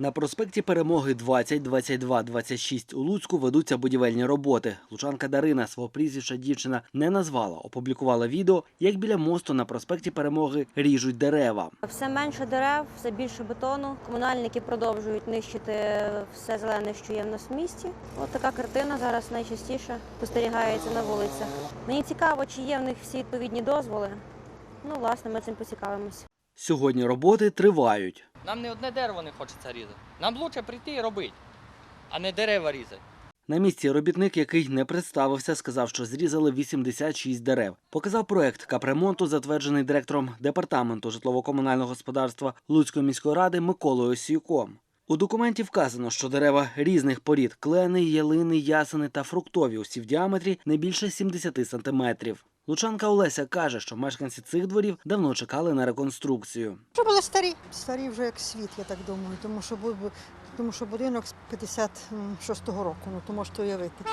На проспекті Перемоги 20, 22, 26 у Луцьку ведуться будівельні роботи. Лучанка Дарина свого прізвища дівчина не назвала. Опублікувала відео, як біля мосту на проспекті Перемоги ріжуть дерева. Все менше дерев, все більше бетону. Комунальники продовжують нищити все зелене, що є в нас в місті. От така картина зараз найчастіше спостерігається на вулицях. Мені цікаво, чи є в них всі відповідні дозволи. Ну, власне, ми цим поцікавимося. Сьогодні роботи тривають. Нам не одне дерево не хочеться різати. Нам краще прийти і робити, а не дерева різати. На місці робітник, який не представився, сказав, що зрізали 86 дерев. Показав проект капремонту, затверджений директором департаменту житлово-комунального господарства Луцької міської ради Миколою Осіюком. У документі вказано, що дерева різних порід клени, ялини, ясени та фруктові усі в діаметрі не більше 70 сантиметрів. Лучанка Олеся каже, що мешканці цих дворів давно чекали на реконструкцію. Що були старі? Старі вже як світ, я так думаю, тому що, бу- тому що будинок з 56-го року, ну то можете уявити.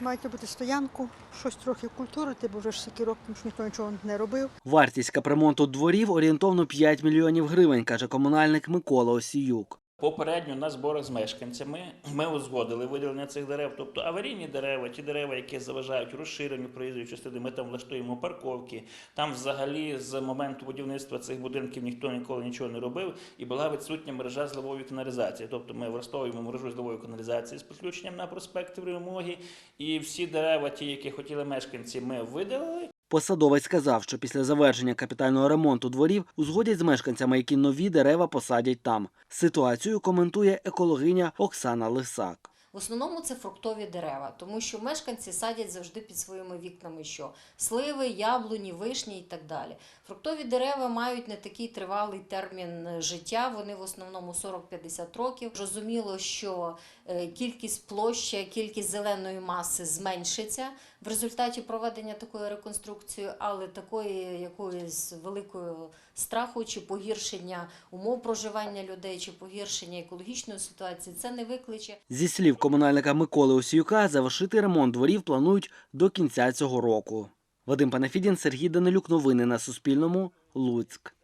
Маєте бути стоянку, щось трохи культурити, бо вже ж стільки років що ніхто нічого не робив. Вартість капремонту дворів орієнтовно 5 мільйонів гривень, каже комунальник Микола Осіюк. Попередньо на зборах з мешканцями ми узгодили виділення цих дерев, тобто аварійні дерева, ті дерева, які заважають розширенню проїзної частини, ми там влаштуємо парковки. Там взагалі з моменту будівництва цих будинків ніхто ніколи нічого не робив, і була відсутня мережа зливової каналізації. Тобто ми влаштовуємо мережу зливової каналізації з підключенням на проспекти вимоги. І всі дерева, ті, які хотіли мешканці, ми видалили. Посадовець сказав, що після завершення капітального ремонту дворів узгодять з мешканцями, які нові дерева посадять там. Ситуацію коментує екологиня Оксана Лисак. В основному це фруктові дерева, тому що мешканці садять завжди під своїми вікнами що сливи, яблуні, вишні і так далі. Фруктові дерева мають не такий тривалий термін е, життя, вони в основному 40-50 років. Зрозуміло, що е, кількість площі, кількість зеленої маси зменшиться в результаті проведення такої реконструкції, але такої якоїсь великої страху чи погіршення умов проживання людей, чи погіршення екологічної ситуації це не викличе. Зі слів комунальника Миколи Осіюка, завершити ремонт дворів планують до кінця цього року. Вадим Панафідін, Сергій Данилюк. Новини на Суспільному. Луцьк.